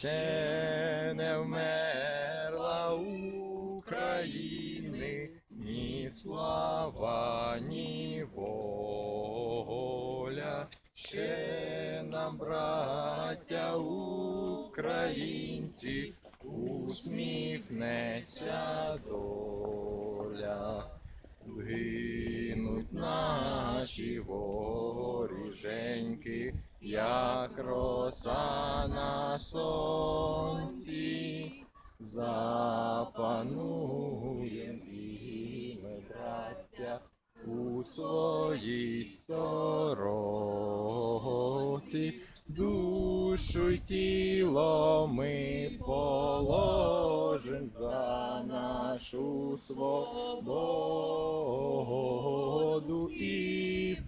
ще не вмерла України, ні слава, ні воля. Ще нам, браття українці, усміхнеться доля. Згинуть наші воріженьки, як роса на сонці, запануєм і ми, браття, у своїй сторожці, душу й тіло ми положим за нашу свободу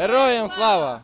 Героям слава!